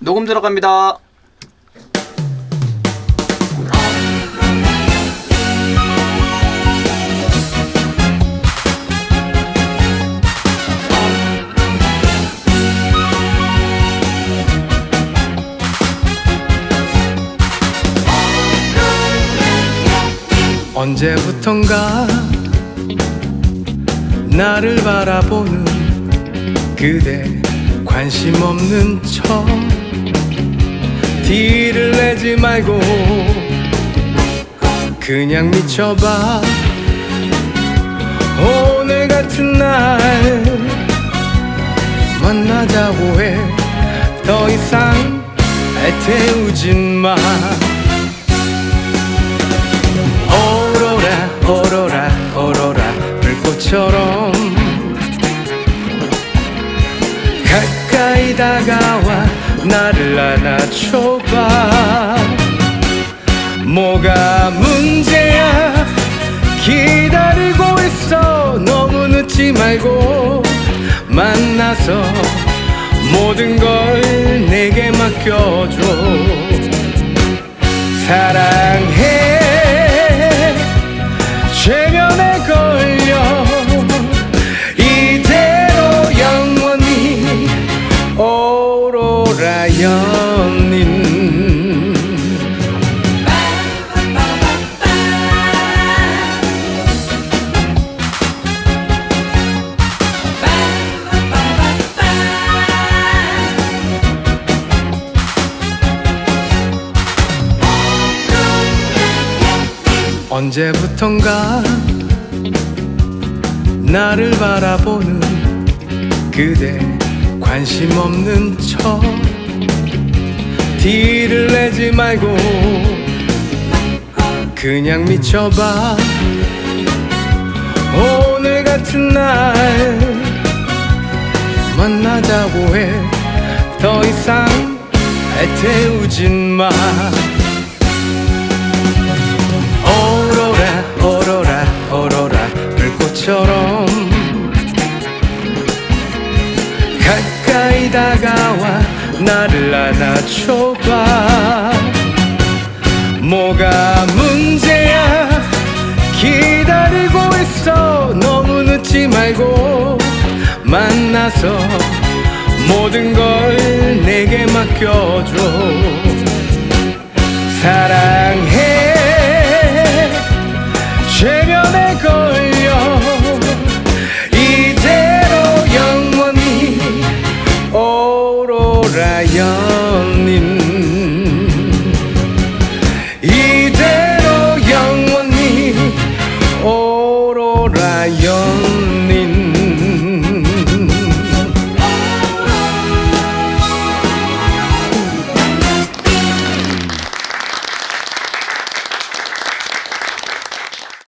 녹음 들어갑니다. 언제부턴가 나를 바라보는 그대 관심 없는 척 내지 말고 그냥 미쳐봐. 오늘 같은 날 만나자고 해. 더 이상 애태우진 마. 오로라 오로라 오로라 불꽃처럼 가까이 다가와 나를 안아줘봐 뭐가 문제야? 기다리고 있어. 너무 늦지 말고 만나서 모든 걸 내게 맡겨줘. 사랑해. 최면에 걸려 이대로 영원히 오로라 연 언제부턴가 나를 바라보는 그대 관심 없는 척 티를 내지 말고 그냥 미쳐봐. 오늘 같은 날 만나자고 해. 더 이상 애태우진 마 다가와 나를 안아줘봐. 뭐가 문제야? 기다리고 있어. 너무 늦지 말고 만나서 모든 걸 내게 맡겨줘. 사랑해 이